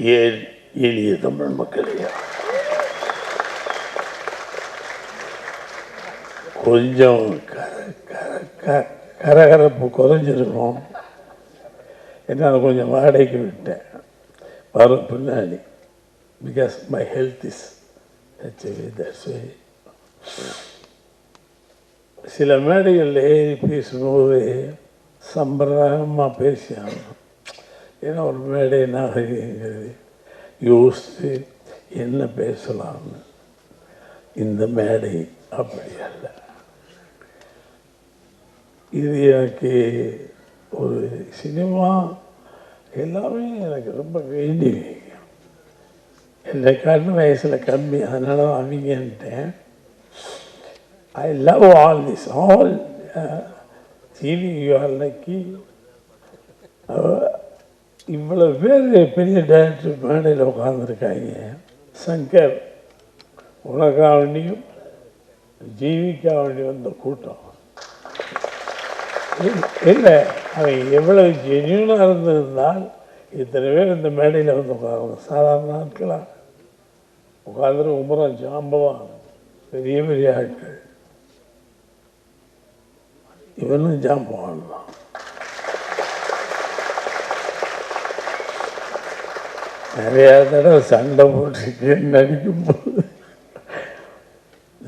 ஏன் எளிய தமிழ் மக்களையா கொஞ்சம் கர கர க- கரகரப்பு குறைஞ்சிருக்கும். என்னால் கொஞ்சம் வாடகைக்கு விட்டேன். வரும் பின்னாடி. Because my health is HIV that's சில மேடைகளில் ஏறி பேசும்போது சம்பிரதாயமாக பேசியாங்க ஏன்னா ஒரு மேடை நாகரிகங்கிறது யோசித்து என்ன பேசலாம்னு. இந்த மேடை அப்படி அல்ல. இது எனக்கு ஒரு சினிமா எல்லாமே எனக்கு ரொம்ப வேண்டி. என்னை கண்ணு வயசில் கம்மி அதனால அவங்கன்ட்டேன் I love all this all TV you are lucky இவ்வளோ பேர் பெரிய டேரக்டர் மேடையில் உட்காந்துருக்காங்க சங்கர் உனக்காவண்டியும் வேண்டியும் ஜீவிக்காக வந்த கூட்டம் இல்லை அவன் எவ்வளவு ஜென்யூனாக இருந்திருந்தால் இத்தனை பேர் இந்த மேடையில் வந்து உட்காரணும் சாதாரண நாட்களா உட்காந்துரு உமரம் ஜாம்பவான் பெரிய பெரிய ஆட்கள். இவனும் ஜாம்பவான் தான். நிறையா தடவை சண்டை போட்டிருக்கேன்னு நடிக்கும்போது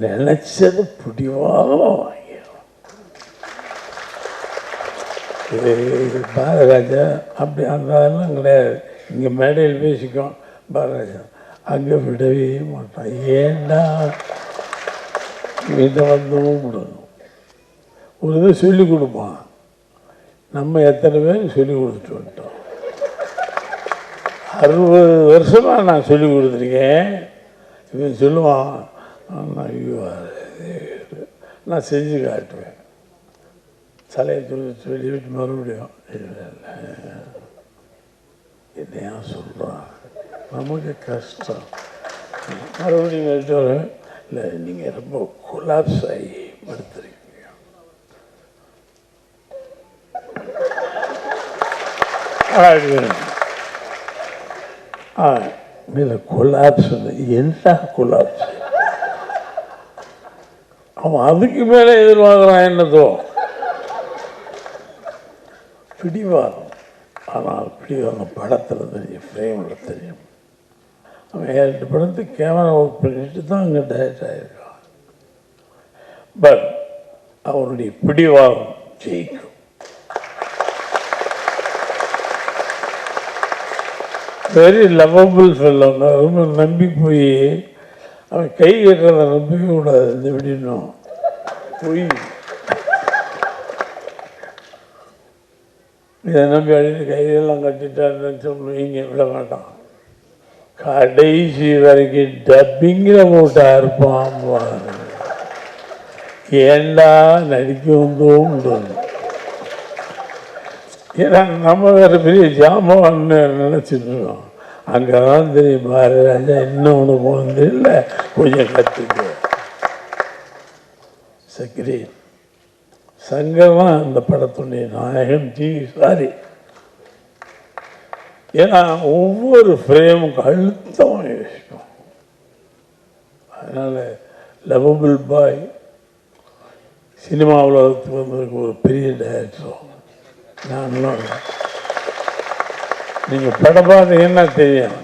நினைச்சது பிடிவாக வாங்கிடும் இது இது பாரராஜா அப்படி அந்த அதெல்லாம் கிடையாது. இங்கே மேடையில் பேசிக்கும். பாரராஜா அங்கே விடவே மாட்டான். ஏண்டா இதை வந்தவும் விடணும் ஒரு இது சொல்லிக் கொடுப்பான். நம்ம எத்தனை பேர் சொல்லிக் கொடுத்துட்டு வந்துட்டோம்? அறுபது வருஷமாக நான் சொல்லி கொடுத்துருக்கேன். இவன் சொல்லுவான் நான் ஐயோ நான் செஞ்சு காட்டுவேன். தலையை சொல்லி சொல்லிவிட்டு மறுபடியும் இல்லை என்னையா சொல்கிறான் நமக்கு கஷ்டம். மறுபடியும் கேட்டு வரேன் இல்லை நீங்கள் ரொம்ப கொலாப்ஸ் ஆகி படுத்துறீங்க அப்படின்னு ஆ இல்லை கொலாப்ஸ் என்ன கொலாப்ஸ் அவன் அதுக்கு மேலே எதிர்பார்க்குறான் என்னதோ பிடிவாதம் ஆனால் பிடிவாதம் படத்தில் தெரியும் ஃப்ரேமில் தெரியும் அவன் ஏழு படத்துக்கு கேமரா ஒர்க் பண்ணிட்டு தான் அங்கே டைரக்ட் ஆகிருக்கான் பட் அவனுடைய பிடிவாதம் ஜெயிக்கும் வெரி லவபிள் ஃபெல்லோங்க ரொம்ப நம்பி போய் அவன் கை கட்டுறத நம்பவே கூடாது இந்த எப்படின்னும் பொய். இதை நம்பி அடித்து கையெல்லாம் கட்டிட்டான்னு சொல்லுவீங்க விட மாட்டான். கடைசி வரைக்கும் டப்பிங்கில் போட்டா இருப்பான் ஏண்டா நடிக்க வந்தோம் தோணும் ஏன்னா நம்ம வேறு பெரிய ஜாமான்னு நினச்சிட்டு இருக்கோம். அங்கே தான் தெரியும் பாரு ராஜா இன்னும் உனக்கு வந்து இல்லை. கொஞ்சம் கற்றுக்கு சக்ரி சங்கமாக அந்த படத்துடைய நாயகன் டி. சாரி. ஏன்னா ஒவ்வொரு ஃப்ரேமும் அழுத்தமாக யோசிக்கும் அதனால் லவபிள் பாய் சினிமா உலகத்துக்கு வந்ததுக்கு ஒரு பெரிய டைரக்டர் நான் நீங்கள் படம் பார்த்தீங்கன்னா தெரியும்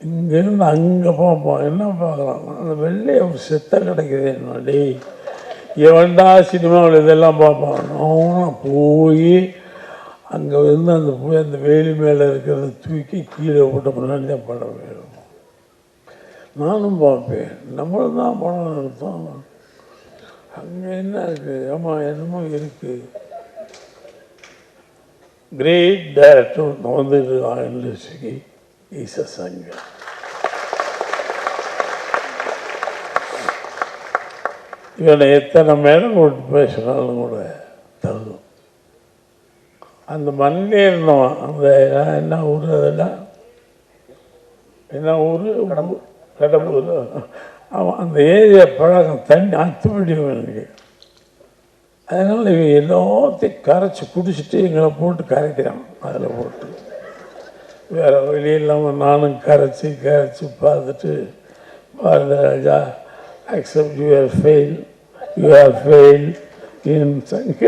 இங்கேருந்து அங்கே பார்ப்போம் என்ன பார்க்கலாம் அந்த வெள்ளைய ஒரு செத்த கிடைக்குது என்ன டேய் எவன்டா சினிமாவில் இதெல்லாம் பார்ப்பான் நான் போய் அங்கே வந்து அந்த போய் அந்த வேலி மேலே இருக்கிறத தூக்கி கீழே போட்ட முன்னாடி தான் படம் வேணும் நானும் பார்ப்பேன். நம்மளும் தான் படம் எடுத்தோம். அங்கே என்ன இருக்குது ஆமாம் என்னமோ இருக்குது கிரேட் டைரக்டர் வந்துட்டு இண்டஸ்ட்ரிக்கு ஈச சங்கம் இவனை எத்தனை மேடம் போட்டு பேசினாலும் கூட தருதும் அந்த மண்ணிலே இருந்தோம் அந்த என்ன ஊர் அதெல்லாம் என்ன ஊர்? கடம்பூர். கடம்பூர். அவன் அந்த ஏரியா பழக்கம் தண்ணி அத்துப்படி எனக்கு அதனால் இவன் எல்லாத்தையும் கரைச்சி குடிச்சிட்டு எங்களை போட்டு கரைக்கிறான். அதில் போட்டு. வேறு வழி இல்லாமல் நானும் கரைச்சி கரைச்சி பார்த்துட்டு Bharathiraja accept you are fail you are fail in சங்க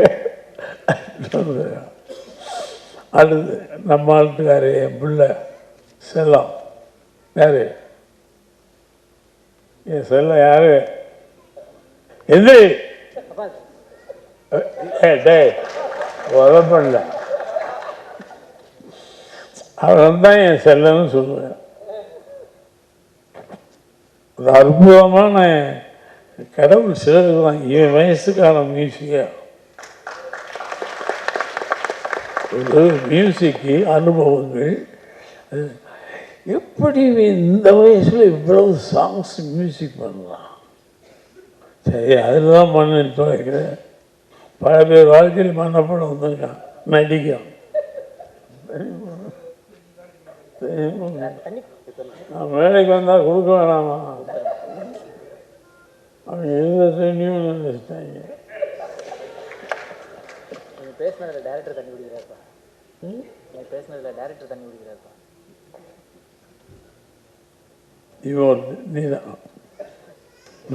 அடுத்து நம்ம ஆளுக்காரு என் பிள்ளை செல்லம். யார்? என் செல்லம் யார்? எது? ஏ டேய் உதப்பண்ணல அவன் தான் என் செல்லன்னு சொல்லுவேன். ஒரு அற்புதமான கடவுள் சிலருக்குதான் இவன் வயசுக்கான மியூசிக்கா ஒரு மியூசிக்கு அனுபவங்கள். எப்படி இந்த வயசில் இவ்வளவு சாங்ஸ் மியூசிக் பண்ணலாம்? சரி அதில் தான் பண்ணிட்டு துவைக்கிறேன். பல பேர் வாழ்க்கையில் மண்ணப்படம் வந்திருக்கான் நடிக்கும் நான் வேலைக்கு வந்தால் கொடுக்க வேணாமா? அவங்க எந்த தண்ணியும் நினைச்சிட்டாங்க பேசினதில் டேரக்டர் தண்ணி குடிக்கிறாருப்பா. நீங்கள் பேசினதில் டேரக்டர் தண்ணி குடிக்கிறாருப்பா. இவன் நீதான்.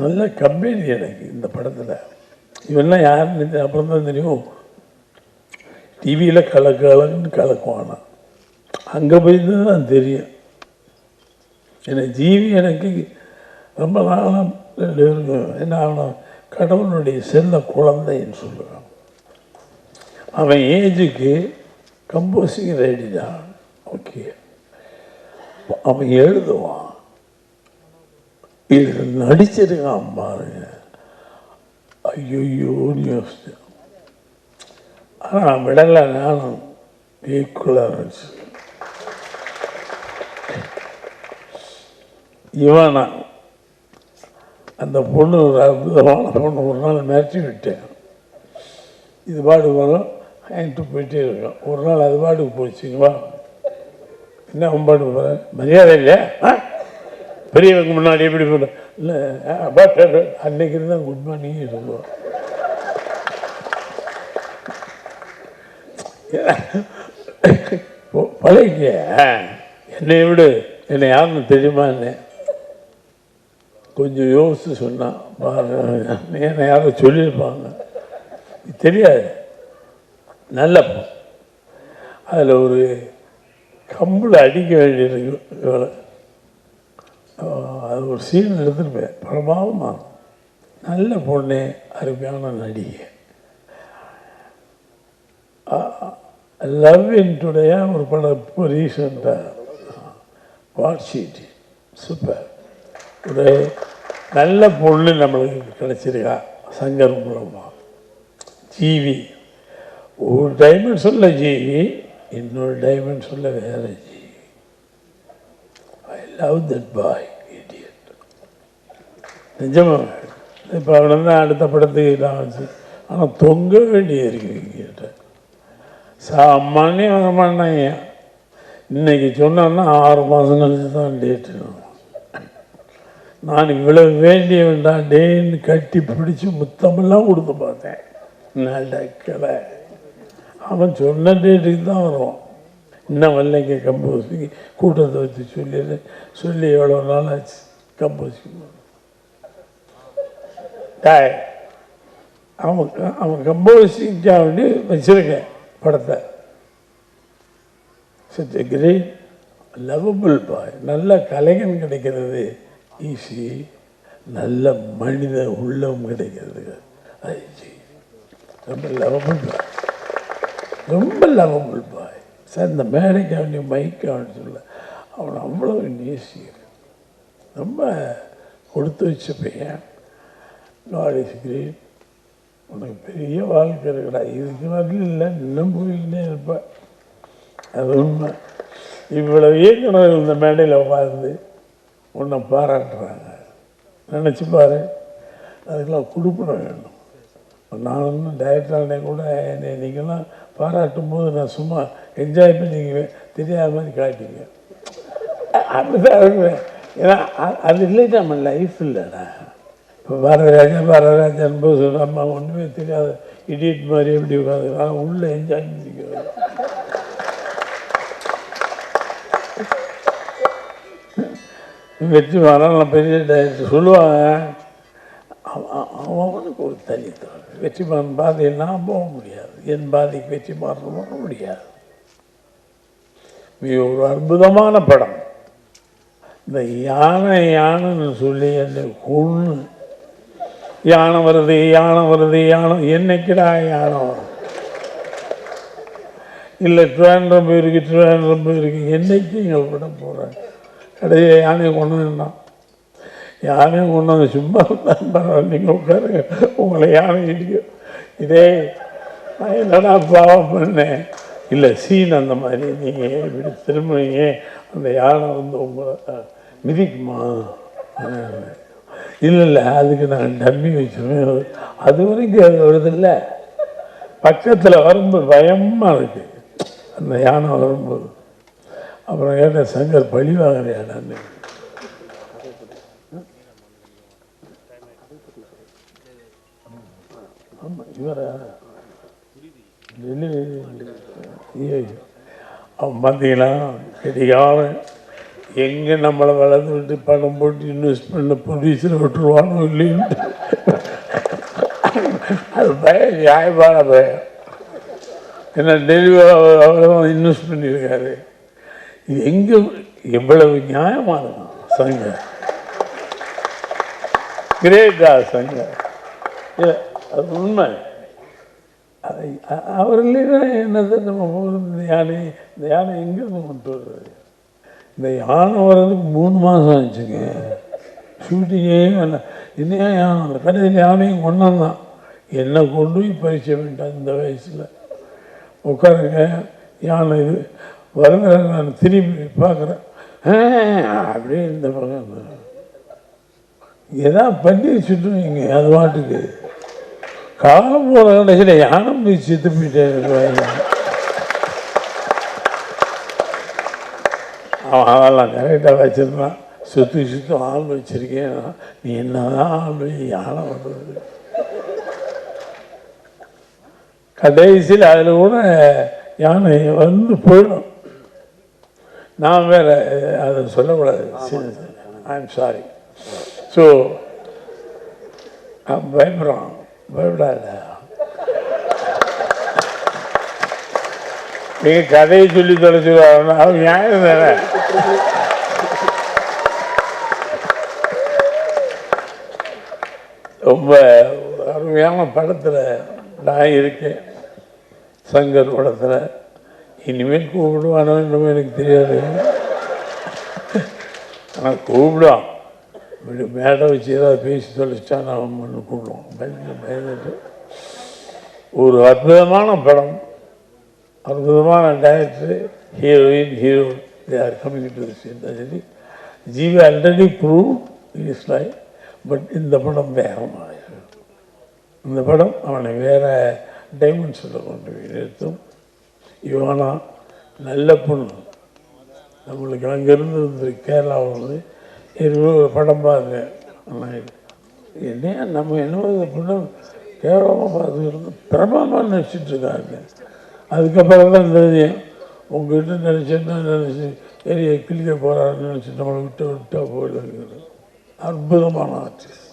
நல்ல கம்பெனி எனக்கு இந்த படத்தில். இவெல்லாம் யாருன்னு அப்புறம் தான் தெரியும். டிவியில் கலக்கு கலக்குன்னு கலக்குவானா. அங்கே போய் தான் தெரியும். எனக்கு ஜீவி எனக்கு ரொம்ப நாளாக என்ன ஆகணும்? கடவுளுடைய செல்ல குழந்தைன்னு சொல்லுவான் அவன் ஏஜுக்கு கம்போசிங் ரெடி தான். ஓகே அவன் எழுதுவான். இது நடிச்சிருக்கான் பாருங்க. ஐயோன்னு யோசிச்சேன் ஆனால் விடலை நானும் ஈக்குவலாக இருந்துச்சு இவன் நான் அந்த பொண்ணு ஒரு அற்புதமான பொண்ணு ஒரு நாள் மிரட்டி விட்டேன். இது பாடு வரும் என்கிட்ட போயிட்டே இருக்கேன் ஒரு நாள் அது பாட்டுக்கு போச்சுங்களா என்ன அவன் பாட்டு போகிறேன் மரியாதை இல்லையா? ஆ? பெரியவங்க முன்னாடி எப்படி சொல்ல இல்லை பட் அன்னைக்கு தான் குட் மார்னிங் சொல்லுவோம். பழகிய என்னை விடு. என்னை யாருன்னு தெரியுமான்னு கொஞ்சம் யோசித்து சொன்னான் என்னை யாரும் சொல்லியிருப்பாங்க. தெரியாது. நல்ல அதில் ஒரு கம்பில் அடிக்க வேண்டியிருக்கு இவ்வளோ அது ஒரு சீன் எடுத்துருப்பேன். பிரபாவமா. நல்ல பொண்ணு அருமையான நடிகை. லவ் இன்டுடைய ஒரு படம் இப்போ ரீசெண்டாக வாட்ஷீட் சூப்பர் ஒரு நல்ல பொண்ணு நம்மளுக்கு கிடச்சிருக்கா சங்கர் மூலமாக ஜீவி ஒரு டைமண்ட் சொல்ல ஜீவி இன்னொரு டைமண்ட் சொல்ல வேற GV I love that boy idiot நிஜமா? இப்போ அவனை அடுத்த படத்துக்கு நான் ஆனால் தொங்க வேண்டிய இருக்கு கிட்ட சாமானியம் மாட்டாங்க இன்னைக்கு சொன்னான்னா ஆறு மாதம் கழிச்சு தான் டேட்டு நான் இவ்வளவு வேண்டிய வேண்டாம் டேன்னு கட்டி பிடிச்சி முத்தமெல்லாம் கொடுத்து பார்த்தேன். நடக்கலை. அவன் சொன்ன டேட்டுக்கு தான் வருவான். இன்னும் வரலைங்க கம்போசிங் கூட்டத்தை வச்சு சொல்லி சொல்லி எவ்வளோ நாள் ஆச்சு? கம்போசிங் அவன் அவன் கம்போசிங்காக வேண்டி வச்சிருக்கேன் படத்தை. Such a great lovable boy நல்ல கலைஞன் கிடைக்கிறது. ஈஸி நல்ல மனித உள்ளம் கிடைக்கிறது. ரொம்ப லவபிள் பாய் ரொம்ப லவபிள் பாய் சார் இந்த மேடைக்கு அவனி மைக்கு அவனு சொல்ல அவனை அவ்வளோ நேசியர் ரொம்ப கொடுத்து வச்ச பையன். நாட் இஸ் கிரேட் உனக்கு பெரிய வாழ்க்கை இருக்கடா. இதுக்கு வரல இல்லை இன்னும் போயிட்டே இருப்பேன் அது உண்மை. இவ்வளவு இயக்குனர் இந்த மேடையில் உட்கார்ந்து உன்னை பாராட்டுறாங்க. நினச்சி பாரு. அதுக்கெல்லாம் கொடுப்பன வேணும். நான் ஒன்றும் டைரக்டர் கூட என்னை இன்றைக்கெல்லாம் பாராட்டும் போது நான் சும்மா என்ஜாய் பண்ணிக்குவேன் தெரியாத மாதிரி காட்டிங்க அப்படிதான் இருக்குவேன் ஏன்னா அது இல்லை நம்ம லைஃப் இல்லைடா. இப்போ பாரதராஜா பாரதராஜன் போது நம்ம ஒன்றுமே தெரியாத இடியட் மாதிரி எப்படி உட்காந்து உள்ளே என்ஜாய் பண்ணிக்குவேன் வெற்றி மாறன் பெரிய டைரக்டர் சொல்லுவாங்க. அவன் அவனுக்கு ஒரு தனித்தவன் வெற்றிமாறன் பாதையில் நான் போக முடியாது. என் பாதைக்கு வெற்றிமாறன் போக முடியாது. மிக ஒரு அற்புதமான படம். இந்த யானை யானைன்னு சொல்லி அந்த கொன்று யானை வருது யானை வருது யானை என்னைக்குடா யானை வரும்? இல்லை ட்ரிவாண்ட்ரம் போயிருக்கு ரொம்ப போயிருக்கு என்னைக்கு இங்கே விட போகிறேன் கடையை யானையை கொண்டு வந்தான் யானையை கொண்டு வந்து சும்மா நீங்கள் உட்காருங்க உங்களை யானை இடிக்கும். இதே நான் என்னடா பாவம் பண்ணேன் இல்லை சீன் அந்த மாதிரி. நீங்கள் இப்படி திரும்புவீங்க அந்த யானை வந்து உங்களை மிதிக்குமா? இல்லை இல்லை அதுக்கு நான் டம்மி வச்சுருவேன். அது வரைக்கும் அது வருதில்லை பக்கத்தில் வரும்போது பயமாக இருக்கு. அந்த யானை வரும்போது. அப்புறம் கேட்டேன் சங்கர் பழி வாங்குறியாடான்னு ஆமாம் இவரா? அவன் பார்த்தீங்கன்னா கிடைக்காம எங்கே நம்மளை வளர்ந்து விட்டு பணம் போட்டு இன்வெஸ்ட் பண்ண ப்ரொடியூசர் விட்டுருவானோ இல்லைன்ட்டு அது பயம் நியாயமான பயம். ஏன்னா டெலிவரி அவ்வளோதான் இன்வெஸ்ட் பண்ணியிருக்காரு. இது எங்கே எவ்வளவு நியாயமாக இருக்கும் சங்கம் கிரேட்டா சங்கம் அது உண்மை. அவர் இல்லைன்னா என்னது? நம்ம போகிறது இந்த யானை இந்த யானை எங்கேருந்து கொண்டு வர்றது? இந்த யானை வர்றதுக்கு மூணு மாதம் ஆச்சுங்க ஷூட்டிங்கே இல்லை இன்னும் யானை? இல்லை கடைசியில் யானையும் கொண்டாந்தான் என்னை கொண்டு போய் பரிசை வேண்டாம் இந்த வயசில். உட்காருங்க. யானை இது. வருகிற நான் திரும்பி பார்க்குறேன். அப்படியே இந்த பக்கம். ஏதாவது பண்ணி வச்சுட்டுருவீங்க. அது பாட்டுக்கு. காலம் போகிற கடைசியில் யானை போய் செத்து போயிட்டே அவன் அதெல்லாம் கரெக்டாக வச்சிருந்தான் சுற்றி சுற்றி ஆள் வச்சிருக்கேன். நீ என்னதான் ஆள் யானை வர்றது கடைசியில் அதில் கூட யானை வந்து போயிடும். நான் வேற அதை சொல்லக்கூடாது. ஐம் சாரி ஸோ பயப்படுறான். பயப்படாத நீங்க கதையை சொல்லி தொலைச்சுருவாங்க அவன் நியாயம் தானே? ரொம்ப அருமையான படத்தில் நான் இருக்கேன். சங்கர் படத்தில். இனிமேல் கூப்பிடுவானோ இன்னும் எனக்கு தெரியாது. ஆனால் கூப்பிடுவான். மேடை வச்சு ஏதாவது பேசி தொலைச்சா நான் ஒன்று கூடுவோம் பயந்து பயந்துட்டு. ஒரு அற்புதமான படம். அற்புதமான director heroine hero they are coming to this சரி. GV already prove is lie but இந்த படம் வேகமாக இந்த படம் அவனை வேறு டைமென்ஷனில் கொண்டு போய் நிறுத்தும். இவனா நல்ல பொண்ணு. நம்மளுக்கு அங்கேருந்து வந்து கேரளாவில் படம் பாருங்க என்ன நம்ம என்ன இந்த பொண்ணு கேவலமாக பார்த்துக்கிறது பிரபலமாக நினச்சிட்டு இருக்காங்க. அதுக்கப்புறம் தான் தெரியும் உங்ககிட்ட நினச்சிருந்தா நினச்சி எரிய கிளிக்க போகிறான்னு நினச்சி நம்மளை விட்டு விட்டா போயிடுங்கிறது அற்புதமான ஆர்டிஸ்ட்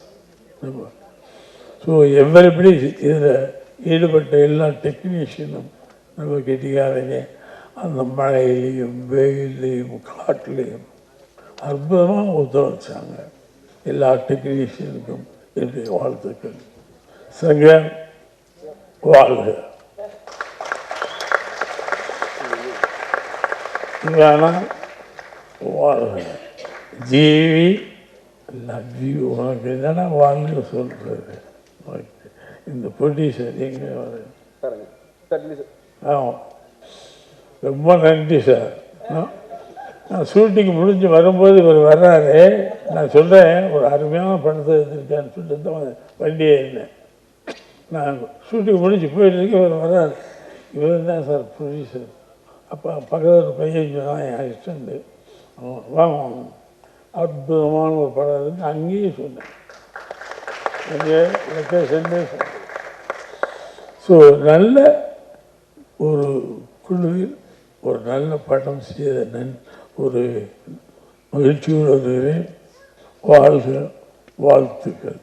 நம்ம ஸோ எவ்வளப்படி இதில் ஈடுபட்ட எல்லா டெக்னீஷியனும் நம்ம கெட்டிக்காரங்க அந்த மழையிலையும் வெயிலையும் காட்டுலையும் அற்புதமாக ஒத்துழைச்சாங்க எல்லா டெக்னீஷியனுக்கும் என்னுடைய வாழ்த்துக்கள். சங்கம் வாழ்க. வாழ்க. ஜீவி லவ் யூ உனக்கு என்னடா வாழ்னு சொல்கிறது இந்த ப்ரொடியூசர் எங்கே வர ஆமாம் ரொம்ப நன்றி சார் நான் ஷூட்டிங் முடிஞ்சு வரும்போது இவர் வர்றாரு. நான் சொல்கிறேன் ஒரு அருமையான படத்தை எடுத்திருக்கேன்னு சொல்லிட்டு தான் வண்டியே இருந்தேன் நான் ஷூட்டிங் முடிஞ்சு போயிட்டு இருக்கேன் இவர் வர்றாரு. இவர் தான் சார் ப்ரொடியூசர் அப்போ பக்கத்தில் ஒரு பையன் தான் என் அசிஸ்டண்ட்டு வாங்க அற்புதமான ஒரு படம் இருந்து அங்கேயே சொன்னேன். அங்கே லொக்கேஷன்லேயே சொன்னேன். ஸோ நல்ல ஒரு குழுவில் ஒரு நல்ல படம் செய்த நன் ஒரு மகிழ்ச்சியுடன் வருகிறேன் வாழ்க வாழ்த்துக்கள்.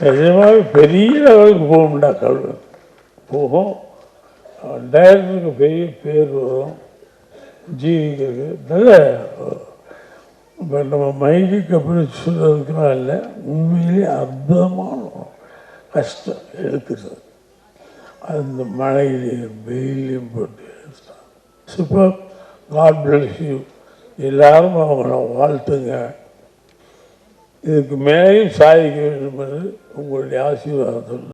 நிஜமாக பெரிய லெவலுக்கு போகும்டா கல்வி போகும். டைரக்டருக்கு பெரிய பேர் வரும். ஜீவிக்கிறது நல்ல இப்போ நம்ம மைக்கு கப்பில் சொல்கிறதுக்குலாம் இல்லை. உண்மையிலே அற்புதமான கஷ்டம் எழுத்துக்கிறது அந்த மழையிலையும் வெயிலையும் போட்டு சூப்பர். காட் பிளஸ் யூ எல்லாரும் அவங்கள வாழ்த்துங்க. இதுக்கு மேலேயும் சாதிக்க வேண்டும் என்று உங்களுடைய ஆசீர்வாதம்.